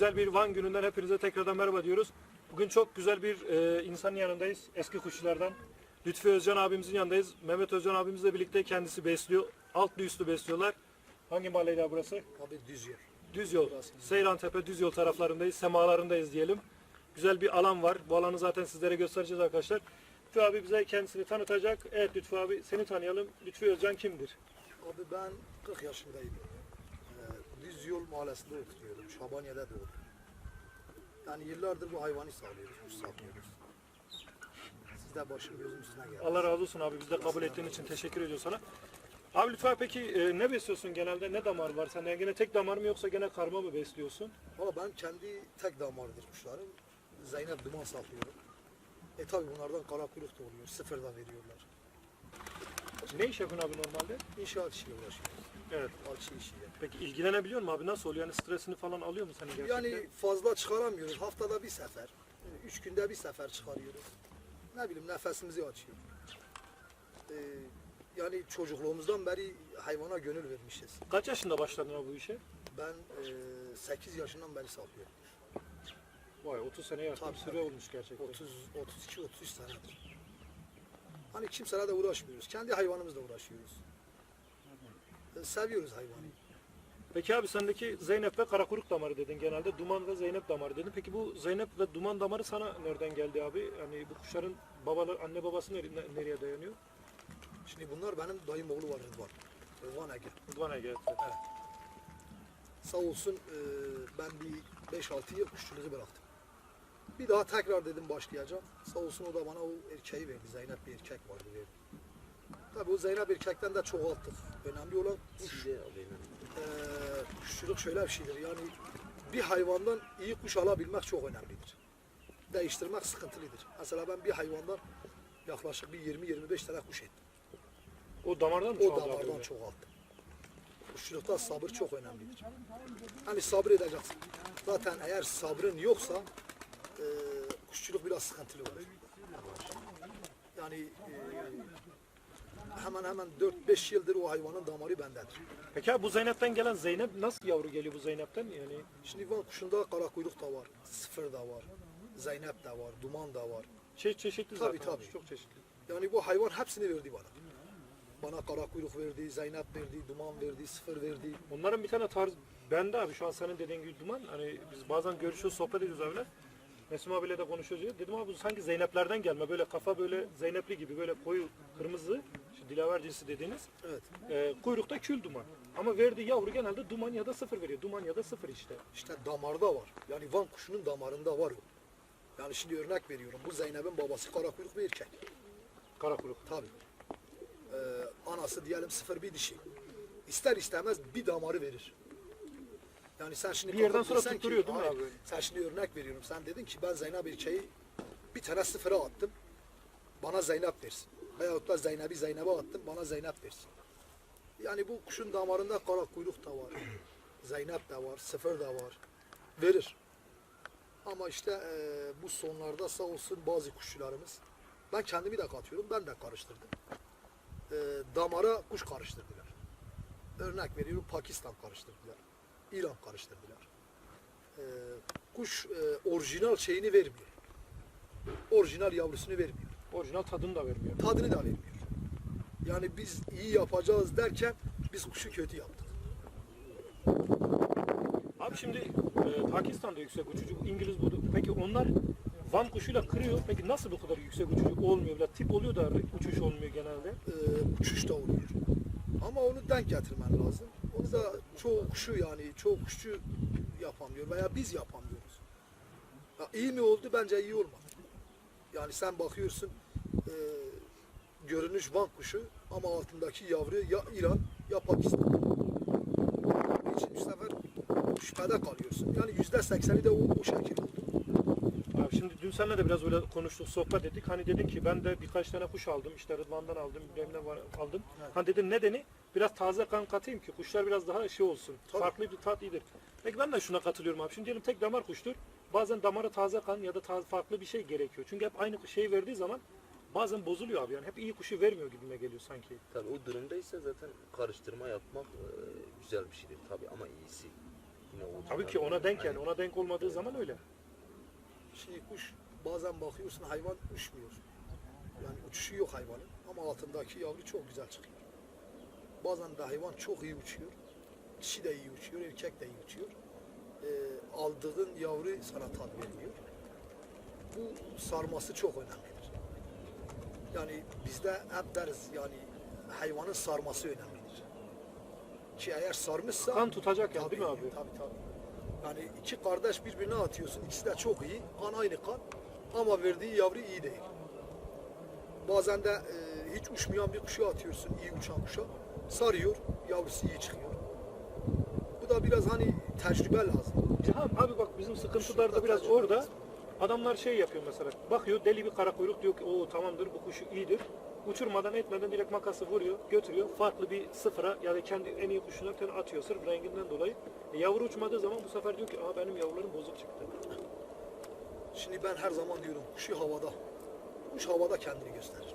güzel bir Van gününden hepinize tekrardan merhaba diyoruz. Bugün çok güzel bir e, insanın yanındayız. Eski kuşçulardan. Lütfi Özcan abimizin yanındayız. Mehmet Özcan abimizle birlikte kendisi besliyor. Altlı üstlü besliyorlar. Hangi mahalleydi burası? Abi düz yer. Düz yol. Seyrantepe düz yol taraflarındayız. Semalarındayız diyelim. Güzel bir alan var. Bu alanı zaten sizlere göstereceğiz arkadaşlar. Lütfü abi bize kendisini tanıtacak. Evet Lütfü abi seni tanıyalım. Lütfü Özcan kimdir? Abi ben 40 yaşındayım. Ee, düz yol mahallesinde oturuyorum. Şabaniye'de doğdum. Yani yıllardır bu hayvanı sağlıyoruz, kuş sağlıyoruz. Siz de başım gözüm üstüne geldi. Allah razı olsun abi. Biz de kabul ettiğin için teşekkür ediyoruz sana. Abi lütfen peki e, ne besliyorsun genelde? Ne damar var sende? Gene tek damar mı yoksa gene karma mı besliyorsun? Valla ben kendi tek damarıdır kuşlarım. Zeynep duman saklıyorum. E tabi bunlardan kara kuyruk da oluyor. Sıfırda veriyorlar. Ne iş yapıyorsun abi normalde? İnşaat işiyle uğraşıyoruz. Evet. Alçı işiyle. Peki ilgilenebiliyor musun abi? Nasıl oluyor? Yani stresini falan alıyor mu seni gerçekten? Yani fazla çıkaramıyoruz. Haftada bir sefer. yani Üç günde bir sefer çıkarıyoruz. Ne bileyim nefesimizi açıyor. Ee, yani çocukluğumuzdan beri hayvana gönül vermişiz. Kaç yaşında başladın abi bu işe? Ben e, 8 yaşından beri saklıyorum. Vay 30 sene yakın Tabii, bir süre tabii. olmuş gerçekten. 30, 32, 33 senedir. Hani kimseyle de uğraşmıyoruz. Kendi hayvanımızla uğraşıyoruz. Seviyoruz hayvanı. Peki abi sendeki Zeynep ve Karakuruk damarı dedin genelde. Duman ve Zeynep damarı dedin. Peki bu Zeynep ve Duman damarı sana nereden geldi abi? Yani bu kuşların babalar, anne babası nere- ne- nereye dayanıyor? Şimdi bunlar benim dayım oğlu var Rıdvan. Rıdvan Ege. Rıdvan Ege. Sağ olsun e, ben bir 5-6 yıl kuşçuluğu bıraktım. Bir daha tekrar dedim başlayacağım. Sağ olsun o da bana o erkeği verdi. Zeynep bir erkek vardı verdi. Tabii o Zeynep erkekten de çoğalttık. Önemli olan kuş. E, kuşçuluk şöyle bir şeydir. Yani bir hayvandan iyi kuş alabilmek çok önemlidir. Değiştirmek sıkıntılıdır. Mesela ben bir hayvandan yaklaşık bir 20-25 tane kuş ettim. O damardan mı O damardan öyle? çoğalttı. Kuşçulukta sabır çok önemlidir. Hani sabır edeceksin. Zaten eğer sabrın yoksa e, kuşçuluk biraz sıkıntılı olur. Yani e, hemen hemen 4-5 yıldır o hayvanın damarı bendedir. Peki abi bu Zeynep'ten gelen Zeynep nasıl yavru geliyor bu Zeynep'ten? Yani Şimdi Van kuşunda kara kuyruk da var, sıfır da var, Zeynep de var, duman da var. şey çeşitli Tabii, zaten. tabii. Çok çeşitli. Yani bu hayvan hepsini verdi bana. Bana kara kuyruk verdi, Zeynep verdi, duman verdi, sıfır verdi. Onların bir tane tarz bende abi şu an senin dediğin gibi duman. Hani biz bazen görüşüyoruz, sohbet ediyoruz abiler. Mesum abiyle de konuşuyoruz. Dedim abi bu sanki Zeyneplerden gelme. Böyle kafa böyle Zeynepli gibi böyle koyu kırmızı. Dilaver cinsi dediğiniz. Evet. E, kuyrukta kül duman. Ama verdiği yavru genelde duman ya da sıfır veriyor. Duman ya da sıfır işte. İşte damarda var. Yani Van kuşunun damarında var o. Yani şimdi örnek veriyorum. Bu Zeynep'in babası kara kuyruk bir erkek. Kara kuyruk. Tabii. Ee, anası diyelim sıfır bir dişi. İster istemez bir damarı verir. Yani sen şimdi Bir yerden sonra tutturuyor değil mi abi? Sen şimdi örnek veriyorum. Sen dedin ki ben Zeynep erkeği bir tane sıfıra attım. Bana Zeynep versin. Veyahut da Zeynep'i Zeynep'e attım. Bana Zeynep versin. Yani bu kuşun damarında kara kuyruk da var. Zeynep de var. Sıfır da var. Verir. Ama işte eee, bu sonlarda sağ olsun bazı kuşçularımız ben kendimi de katıyorum. Ben de karıştırdım. Eee, damara kuş karıştırdılar. Örnek veriyorum Pakistan karıştırdılar. İran karıştırdılar. Eee, kuş eee, orijinal şeyini vermiyor. Orijinal yavrusunu vermiyor. Orijinal tadını da vermiyor. Tadını da vermiyor. Yani biz iyi yapacağız derken biz kuşu kötü yaptık. Abi şimdi e, Pakistan'da yüksek uçucu, İngiliz budu. Peki onlar Van kuşuyla kırıyor. Peki nasıl bu kadar yüksek uçucu olmuyor? Böyle tip oluyor da uçuş olmuyor genelde. Eee, uçuş da oluyor. Ama onu denk getirmen lazım. Onu da çoğu kuşu yani çoğu kuşçu yapamıyor veya biz yapamıyoruz. Ya iyi mi oldu? Bence iyi olmadı. Yani sen bakıyorsun eee, görünüş Van kuşu ama altındaki yavru ya İran ya Pakistan. Onun için bu sefer şüphede kalıyorsun. Yani yüzde sekseni de o, o şekil oldu. Abi şimdi dün seninle de biraz öyle konuştuk, sohbet ettik. Hani dedin ki ben de birkaç tane kuş aldım. İşte Rıdvan'dan aldım, ne var, aldım. Evet. Hani dedin nedeni biraz taze kan katayım ki kuşlar biraz daha şey olsun. Tabii. Farklı bir tat iyidir. Peki ben de şuna katılıyorum abi. Şimdi diyelim tek damar kuştur. Bazen damara taze kan ya da taze, farklı bir şey gerekiyor. Çünkü hep aynı şey verdiği zaman bazen bozuluyor abi yani hep iyi kuşu vermiyor gibime geliyor sanki. Tabii o durumdaysa zaten karıştırma yapmak e, güzel bir şeydir tabii ama iyisi yine o. Tabii ki ona denk yani ona denk olmadığı zaman öyle. Şimdi kuş bazen bakıyorsun hayvan uçmuyor. Yani uçuşu yok hayvanın ama altındaki yavru çok güzel çıkıyor. Bazen de hayvan çok iyi uçuyor. Dişi de iyi uçuyor, erkek de iyi uçuyor. Ee, aldığın yavru sana tat vermiyor. Bu sarması çok önemlidir. Yani bizde hep deriz yani hayvanın sarması önemlidir. Ki eğer sarmışsa Kan tutacak yani değil mi abi? Tabii tabii. Yani iki kardeş birbirine atıyorsun. İkisi de çok iyi. Kan aynı kan. Ama verdiği yavru iyi değil. Bazen de e, hiç uçmayan bir kuşu atıyorsun. iyi uçan kuşa. Sarıyor. Yavrusu iyi çıkıyor. Bu da biraz hani tecrübe lazım. Cihan abi bak bizim sıkıntılar da biraz orada. Adamlar şey yapıyor mesela. Bakıyor deli bir kara kuyruk diyor ki o tamamdır bu kuşu iyidir. Uçurmadan etmeden direkt makası vuruyor, götürüyor. Farklı bir sıfıra ya da kendi en iyi tane atıyor sırf renginden dolayı. E, yavru uçmadığı zaman bu sefer diyor ki aa benim yavrularım bozuk çıktı. Şimdi ben her zaman diyorum kuşu havada. Kuş havada kendini gösterir.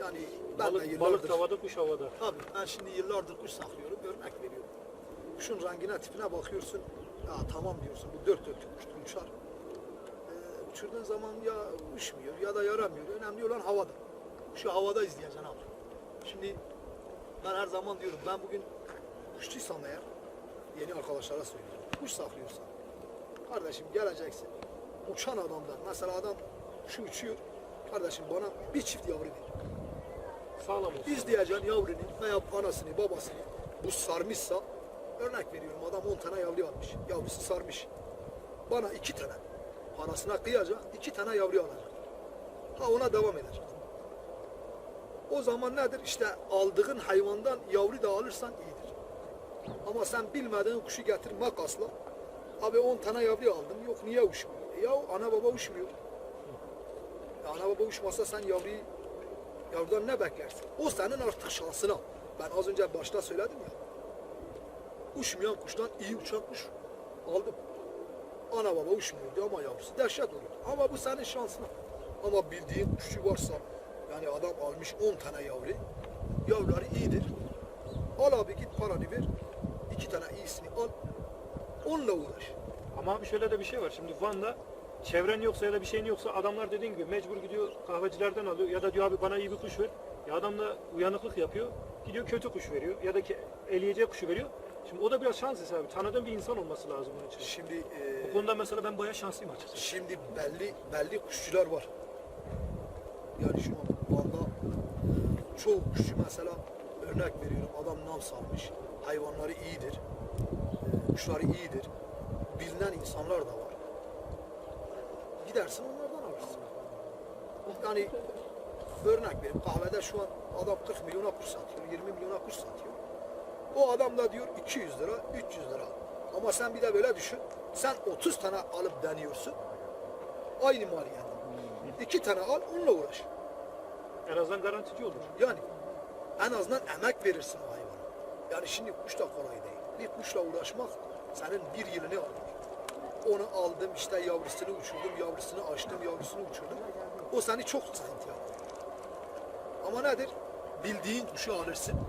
Yani ben de Balık, yıllardır... balık tavada, kuş havada. Tabii ben şimdi yıllardır kuş saklıyorum, örnek veriyorum. Kuşun rengine, tipine bakıyorsun, ya tamam diyorsun bu dört dörtlük kuştur uçar. Ee, uçurduğun zaman ya uçmuyor ya da yaramıyor. Önemli olan havada. Kuşu havada izleyeceksin abi. Şimdi ben her zaman diyorum ben bugün kuşçuysam eğer yeni arkadaşlara söylüyorum. Kuş saklıyorsan kardeşim geleceksin uçan adamdan mesela adam kuşu uçuyor kardeşim bana bir çift yavru ver. Sağlam olsun. İzleyeceksin yavrunu veya anasını babasını bu sarmışsa örnek veriyorum adam 10 tane yavru almış. Yavrusu sarmış. Bana iki tane parasına kıyacak iki tane yavru alacak. Ha ona devam edecek. O zaman nedir? İşte aldığın hayvandan yavru da alırsan iyidir. Ama sen bilmediğin kuşu getir makasla. Abi 10 tane yavru aldım. Yok niye uçmuyor? E ya ana baba uçmuyor. Ya ana baba uçmasa sen yavruyu Yavrudan ne beklersin? O senin artık şansına. Ben az önce başta söyledim ya. Uçmayan kuştan iyi uçan kuş aldım. Ana baba uçmuyordu ama yavrusu dehşet olurdu. Ama bu senin şansına. Ama bildiğin kuşu varsa yani adam almış 10 tane yavru. Yavruları iyidir. Al abi git paranı ver. iki tane iyisini al. Onunla uğraş. Ama abi şöyle de bir şey var. Şimdi Van'da çevren yoksa ya da bir şeyin yoksa adamlar dediğin gibi mecbur gidiyor kahvecilerden alıyor ya da diyor abi bana iyi bir kuş ver. Ya adam da uyanıklık yapıyor. Gidiyor kötü kuş veriyor ya da ki eleyeceği kuşu veriyor. Şimdi o da biraz şans abi. Tanıdığın bir insan olması lazım bunun için. Şimdi e, Bu konuda mesela ben bayağı şanslıyım açıkçası. Şimdi belli belli kuşçular var. Yani şu an Van'da çoğu kuşçu mesela örnek veriyorum adam nam salmış. Hayvanları iyidir. e, Kuşları iyidir. Bilinen insanlar da var. Gidersin onlardan alırsın. Yani örnek vereyim kahvede şu an adam 40 milyona kuş satıyor, 20 milyona kuş satıyor. O adam da diyor 200 lira, 300 lira. Ama sen bir de böyle düşün. Sen 30 tane alıp deniyorsun. Aynı maliyet. İki tane al, onunla uğraş. En azından garantici olur. Yani en azından emek verirsin o hayvana. Yani şimdi kuş da kolay değil. Bir kuşla uğraşmak senin bir yılını alır. Onu aldım işte yavrusunu uçurdum, yavrusunu açtım, yavrusunu uçurdum. O seni çok sıkıntı yapar. Ama nedir? Bildiğin kuşu alırsın.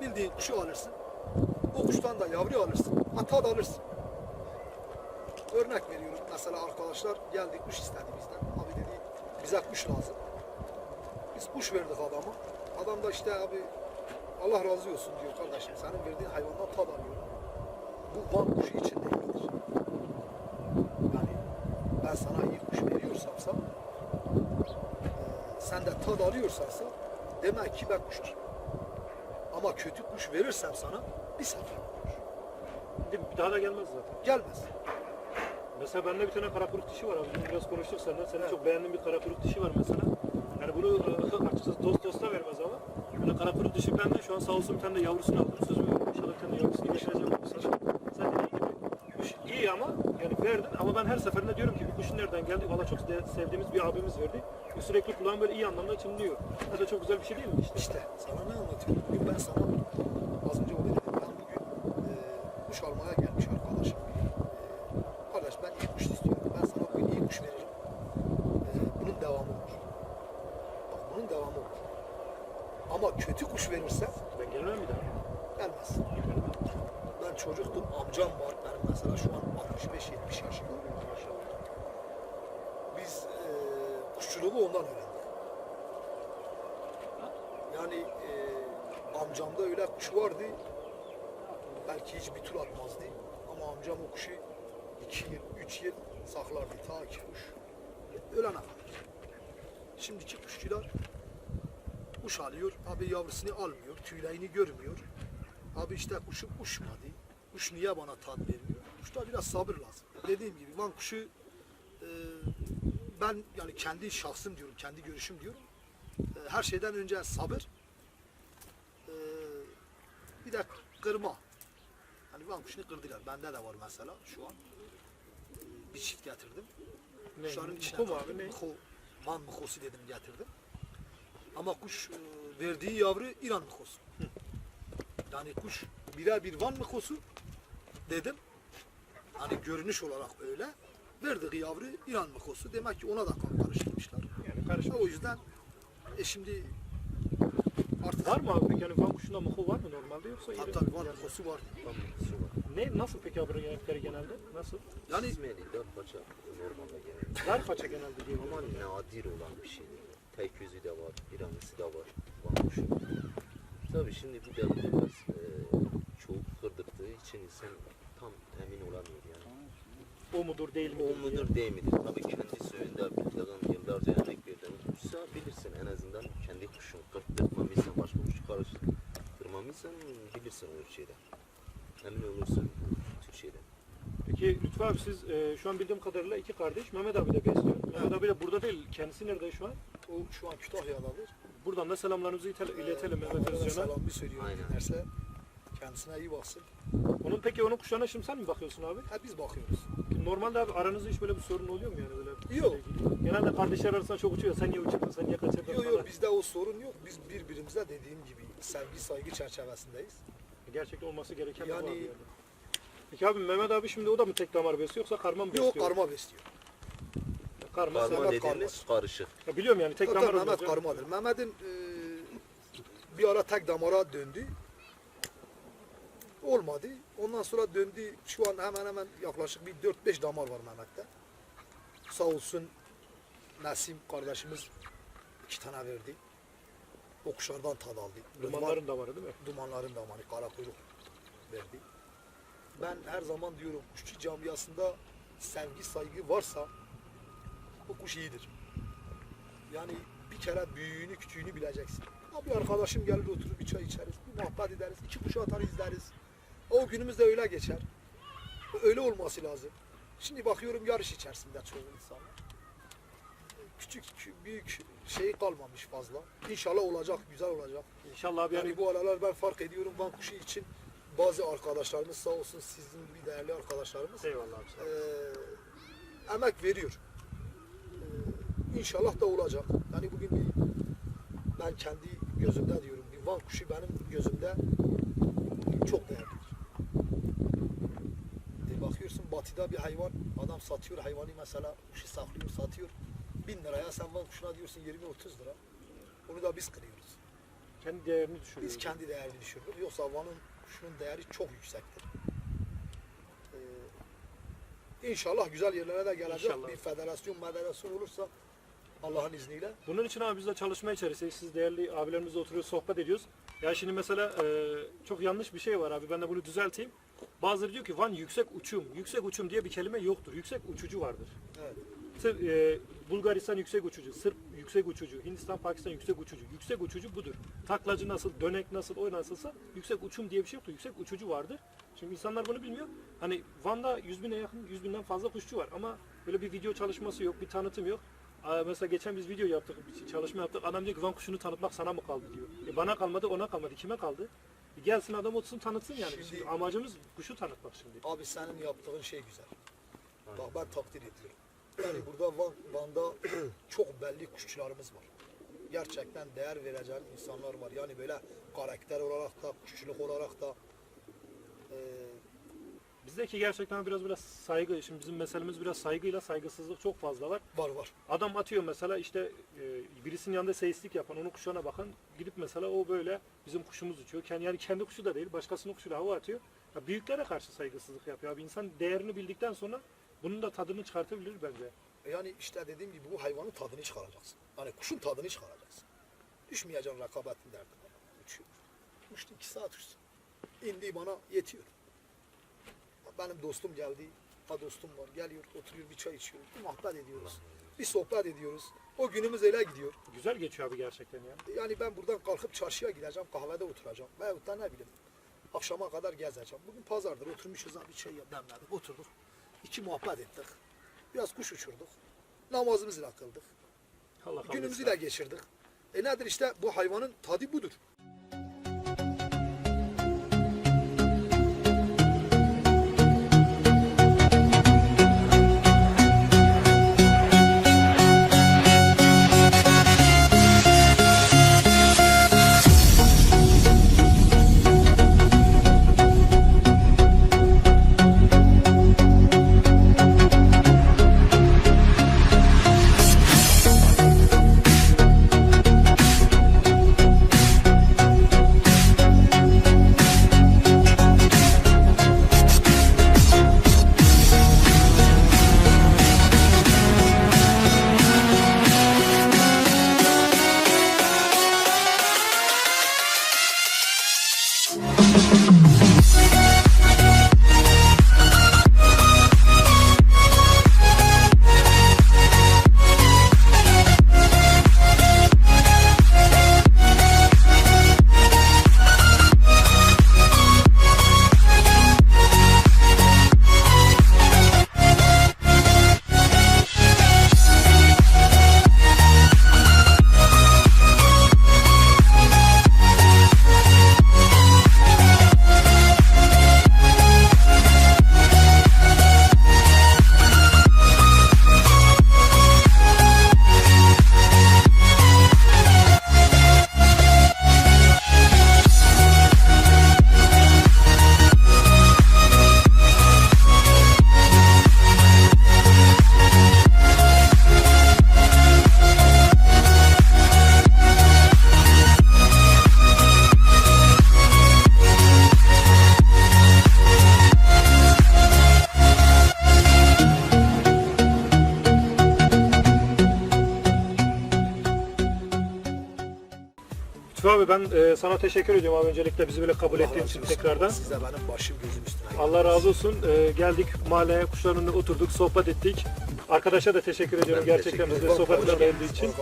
Bildiğin kuşu alırsın. O kuştan da yavru alırsın. Ata da alırsın. Örnek veriyorum. Mesela arkadaşlar geldi kuş istedi bizden. Abi dedi bize kuş lazım. Biz kuş verdik adama. Adam da işte abi Allah razı olsun diyor kardeşim. Senin verdiğin hayvandan tad alıyorum. Bu van kuşu için değildir. Yani ben sana iyi kuş veriyorsamsa eee, sen de tad alıyorsansa demek ki ben kuştur. Ama kötü kuş verirsem sana bir sefer olur. Değil mi? Bir daha da gelmez zaten. Gelmez. Mesela bende bir tane kara kuyruk dişi var abi. Biraz konuştuk seninle. Senin Evet. çok beğendiğin bir kara kuyruk dişi var mesela. Yani bunu e, açıkçası dost dosta vermez ama. Böyle kara kuyruk dişi bende. Şu an sağ olsun bir tane de yavrusunu aldım. Söz veriyorum. İnşallah bir tane de yavrusunu geçireceğim. Sen dediğin gibi. Kuş iyi ama yani verdin ama ben her seferinde diyorum ki bu kuşun nereden geldi? Valla çok sevdiğimiz bir abimiz verdi. Bu sürekli kulağım böyle iyi anlamda çınlıyor. Mesela çok güzel bir şey değil mi işte? İşte sana ne anlatıyorum? Bugün ben sana az önce o dedim. Ben bugün e, kuş almaya gelmiş arkadaşım. E, kardeş ben iyi kuş istiyorum. Ben sana bugün iyi kuş veririm. E, bunun devamı var. Bak bunun devamı var. Ama kötü kuş verirsen ben gelmem bir daha. Gelmez olur. amcam var. Benim mesela şu an 65-70 yaşında. Biz e, kuşçuluğu ondan öğrendik. Yani e, amcamda öyle kuş vardı. Belki hiç bir tur atmazdı. Ama amcam o kuşu 2 yıl, 3 yıl saklardı. Ta ki kuş ölene kadar. Şimdiki kuşçular kuş alıyor, abi yavrusunu almıyor, tüylerini görmüyor. Abi işte kuşum uçmadı. Kuş niye bana tat vermiyor? Kuşta biraz sabır lazım. Dediğim gibi Van kuşu e, ben yani kendi şahsım diyorum, kendi görüşüm diyorum. E, her şeyden önce sabır. E, bir de kırma. Hani Van kuşunu kırdılar. Bende de var mesela şu an. E, bir çift getirdim. Ne? Kuşların içine taktım. abi ne? Mıho, man mıhosu dedim getirdim. Ama kuş e, verdiği yavru İran mıhosu. Yani kuş birer bir van mıhosu dedim. Hani görünüş olarak öyle. Verdiği yavru İran mıhosu. Demek ki ona da kan karıştırmışlar. Yani karışma. O yüzden e şimdi artık Var mı abi peki yani Van kuşunda muhu var mı normalde yoksa tabii tabii van yani- mıhosu var. Tam su var. Ne nasıl peki abi renkleri genelde? Nasıl? Yani Çizmeli dört paça normalde genelde. Dar paça genelde diye Ama nadir olan bir şey. Tek yüzü de var, İranlısı da var. Van kuşu. Tabii şimdi bir de bu biraz e, için insan tam emin olamıyor yani. O mudur değil mi? O mudur değil midir? Tabii kendi suyunda bildiğin yıllarca emek verdiğin kuşsa bilirsin en azından kendi kuşun kırptırmamışsan başka kuş karıştırmamışsan bilirsin o şeyden. Emin olursun bu tür şeyden. Peki Lütfü abi siz e, şu an bildiğim kadarıyla iki kardeş. Mehmet abi de besliyor. Mehmet abi de burada değil. Kendisi nerede şu an? o şu an Kütahya'dadır. Buradan da selamlarımızı itel- iletelim Mehmet Ona da Özcan'a. selam bir söylüyorum Aynen. dinlerse. Kendisine iyi baksın. Onun peki onun kuşağına şimdi sen mi bakıyorsun abi? Ha biz bakıyoruz. Normalde abi aranızda hiç böyle bir sorun oluyor mu yani böyle? Yok. Genelde kardeşler arasında çok uçuyor. Sen niye uçurdun, sen niye kaçırdın Yok yok bizde o sorun yok. Biz birbirimize dediğim gibi sevgi saygı çerçevesindeyiz. Gerçekten olması gereken Yani- bu abi yani. Peki abi Mehmet abi şimdi o da mı tek damar besliyor yoksa karma mı Yok besliyor? karma besliyor. Karma. Karma Mehmet dediğimiz karışık. Ya biliyorum yani tek Tabii damar Mehmet karmadır. Mehmet'in e, bir ara tek damara döndü. Olmadı. Ondan sonra döndü. Şu an hemen hemen yaklaşık bir 4-5 damar var Mehmet'te. Sağ olsun Nesim kardeşimiz iki tane verdi. O kuşlardan tad aldı. Dumanların da var değil mi? dumanların damarı, kara kuyruk verdi. Ben her zaman diyorum kuşçu camiasında sevgi, saygı varsa o kuş iyidir. Yani bir kere büyüğünü, küçüğünü bileceksin. Ha bir arkadaşım gelir oturur bir çay içeriz, bir muhabbet ederiz, iki kuş atar izleriz. O günümüz de öyle geçer. Öyle olması lazım. Şimdi bakıyorum yarış içerisinde çoğu insanlar. Küçük, büyük şey kalmamış fazla. İnşallah olacak, güzel olacak. İnşallah abi yani Yani bu aralar ben fark ediyorum Van kuşu için bazı arkadaşlarımız sağ olsun sizin gibi değerli arkadaşlarımız eyvallah abi eee, emek veriyor. Eee, İnşallah da olacak. Yani bugün bir ben kendi gözümde diyorum bir Van kuşu benim gözümde çok değerlidir. Bakıyorsun batıda bir hayvan adam satıyor hayvanı mesela kuşu saklıyor satıyor bin liraya sen Van kuşuna diyorsun 20-30 lira. Onu da biz kırıyoruz. Kendi değerini düşürüyor. Biz kendi değerini düşürdük. Yoksa Van'ın kuşunun değeri çok yüksektir. Ee, inşallah güzel yerlere de gelecek. İnşallah. Bir federasyon, federasyon olursa Allah'ın izniyle. Bunun için abi biz de çalışma içerisindeyiz. Siz değerli abilerimizle oturuyoruz, sohbet ediyoruz. Ya şimdi mesela e, çok yanlış bir şey var abi. Ben de bunu düzelteyim. Bazıları diyor ki Van yüksek uçum. Yüksek uçum diye bir kelime yoktur. Yüksek uçucu vardır. Evet. Sırp, e, Bulgaristan yüksek uçucu, Sırp yüksek uçucu, Hindistan, Pakistan yüksek uçucu. Yüksek uçucu budur. Taklacı nasıl, dönek nasıl, o nasılsa yüksek uçum diye bir şey yoktur. Yüksek uçucu vardır. Şimdi insanlar bunu bilmiyor. Hani Van'da 100 bine yakın, 100 binden fazla kuşçu var ama böyle bir video çalışması yok, bir tanıtım yok. Mesela geçen biz video yaptık, bir çalışma yaptık. Adam diyor ki Van kuşunu tanıtmak sana mı kaldı diyor. E bana kalmadı, ona kalmadı. Kime kaldı? Gelsin adam otursun tanıtsın yani. Şimdi- Şimdi amacımız kuşu tanıtmak şimdi. Abi senin yaptığın şey güzel. Bak ben takdir ediyorum. Yani burada Van, Van'da çok belli kuşçularımız var. Gerçekten değer vereceğin insanlar var. Yani böyle karakter olarak da, kuşçuluk olarak da Bizdeki gerçekten biraz biraz saygı. Şimdi bizim meselemiz biraz saygıyla saygısızlık çok fazla var. var var. Adam atıyor mesela işte e, birisinin yanında seyislik yapan, onun kuşağına bakan gidip mesela o böyle bizim kuşumuz uçuyor. Kendi, yani kendi kuşu da değil, başkasının kuşuyla hava atıyor. Ya büyüklere karşı saygısızlık yapıyor abi. İnsan değerini bildikten sonra bunun da tadını çıkartabilir bence. Yani işte dediğim gibi bu hayvanın tadını çıkaracaksın. Hani kuşun tadını çıkaracaksın. Düşmeyeceksin rekabetin derdine. Uçuyor. Uçtu iki saat uçtu. İndi bana yetiyor. Benim dostum geldi. Ha dostum var. Geliyor, oturuyor, bir çay içiyoruz. Bir muhabbet ediyoruz. Bir sohbet ediyoruz. O günümüz öyle gidiyor. Güzel geçiyor abi gerçekten ya. Yani ben buradan kalkıp çarşıya gideceğim, kahvede oturacağım. Veyahut da ne bileyim, akşama kadar gezeceğim. Bugün pazardır, oturmuşuz abi çay demledik, oturduk. İki muhabbet ettik. Biraz kuş uçurduk. Namazımızı kıldık. Allah Günümüzü de geçirdik. E nedir işte bu hayvanın tadı budur. E, sana teşekkür ediyorum abi öncelikle bizi böyle kabul Allah ettiğin için tekrardan. Size benim başım gözüm üstüne. Allah razı olsun. E, geldik mahalleye kuşların önüne oturduk, sohbet ettik. Arkadaşa da teşekkür ediyorum Ben gerçekten bizle sohbetine geldiği için.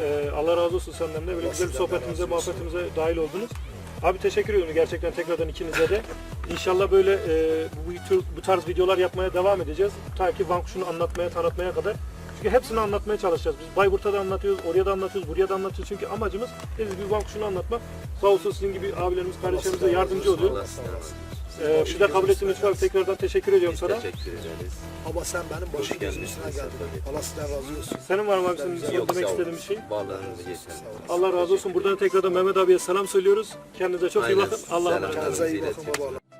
E, Allah razı olsun senden de böyle güzel bir sohbetimize, muhabbetimize dahil oldunuz. Abi teşekkür ediyorum gerçekten tekrardan ikinize de. İnşallah böyle e, bu, tür, bu tarz videolar yapmaya devam edeceğiz. Ta ki Van kuşunu anlatmaya, tanıtmaya kadar. Çünkü hepsini anlatmaya çalışacağız. Biz Bayburt'ta da anlatıyoruz, oraya da anlatıyoruz, buraya da anlatıyoruz. Çünkü amacımız dediğimiz gibi Van kuşunu anlatmak. Sağ olsun sizin gibi abilerimiz, kardeşlerimiz de yardımcı oluyor. Allah sizden razı olsun. Ee, bize kabul ettiğin için tekrardan teşekkür ediyorum sana. teşekkür ederiz. Ama sen benim başım Hoş gözüm geldiniz. üstüne geldin. Allah sizden razı olsun. Senin var mı abi senin sağ istediğin bir şey? Bağlarınız yeter. Allah razı olsun. Buradan tekrardan Mehmet abiye selam söylüyoruz. Kendinize çok iyi bakın. Allah'a emanet olun. Kendinize iyi bakın baba.